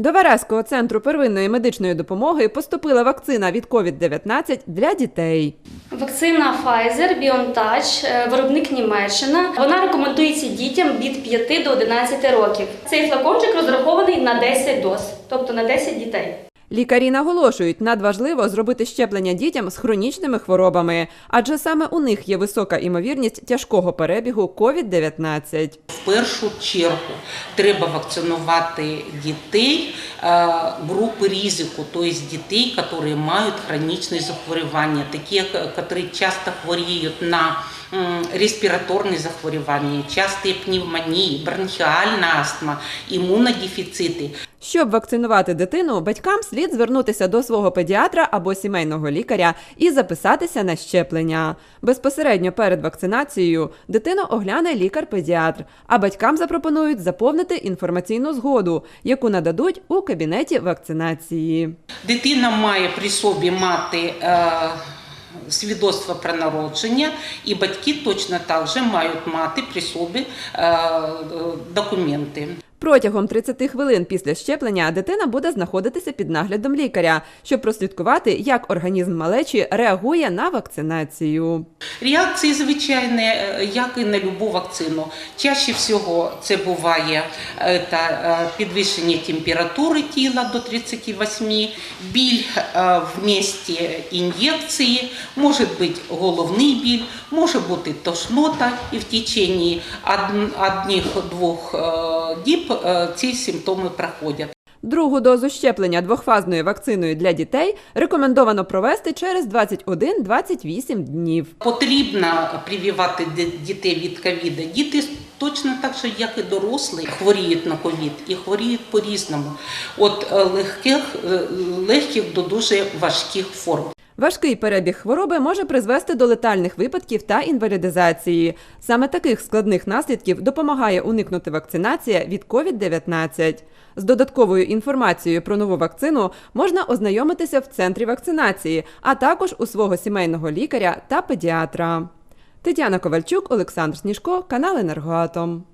До Вараського центру первинної медичної допомоги поступила вакцина від COVID-19 для дітей. Вакцина Pfizer BioNTech, е, виробник Німеччина. Вона рекомендується дітям від 5 до 11 років. Цей флакончик розрахований на 10 доз, тобто на 10 дітей. Лікарі наголошують, надважливо зробити щеплення дітям з хронічними хворобами, адже саме у них є висока імовірність тяжкого перебігу COVID-19. В першу чергу треба вакцинувати дітей е, групи ризику, тобто дітей, які мають хронічні захворювання, такі, які часто хворіють на респіраторні захворювання, часті пневмонії, бронхіальна астма, імунодефіцити. Щоб вакцинувати дитину, батькам слід звернутися до свого педіатра або сімейного лікаря і записатися на щеплення. Безпосередньо перед вакцинацією дитину огляне лікар-педіатр, а батькам запропонують заповнити інформаційну згоду, яку нададуть у кабінеті вакцинації. Дитина має при собі мати е, свідоцтво про народження, і батьки точно так же мають мати при собі е, документи. Протягом 30 хвилин після щеплення дитина буде знаходитися під наглядом лікаря, щоб прослідкувати, як організм малечі реагує на вакцинацію. Реакції звичайні, е, як і на любу вакцину. Чаще всього це буває е, та, е, підвищення температури тіла до 38, біль в місці ін'єкції, може бути головний біль, може бути тошнота, і в течение одних-двох діб е, ці симптоми проходять. Другу дозу щеплення двохфазною вакциною для дітей рекомендовано провести через 21-28 днів. Потрібно прививати дітей від ковіду. Діти точно так же, як і дорослі, хворіють на ковід і хворіють по-різному. От е, легких, е, легких до дуже важких форм. Важкий перебіг хвороби може призвести до летальних випадків та інвалідизації. Саме таких складних наслідків допомагає уникнути вакцинація від COVID-19. З додатковою інформацією про нову вакцину можна ознайомитися в центрі вакцинації, а також у свого сімейного лікаря та педіатра. Тетяна Ковальчук, Олександр Сніжко, канал Енергоатом.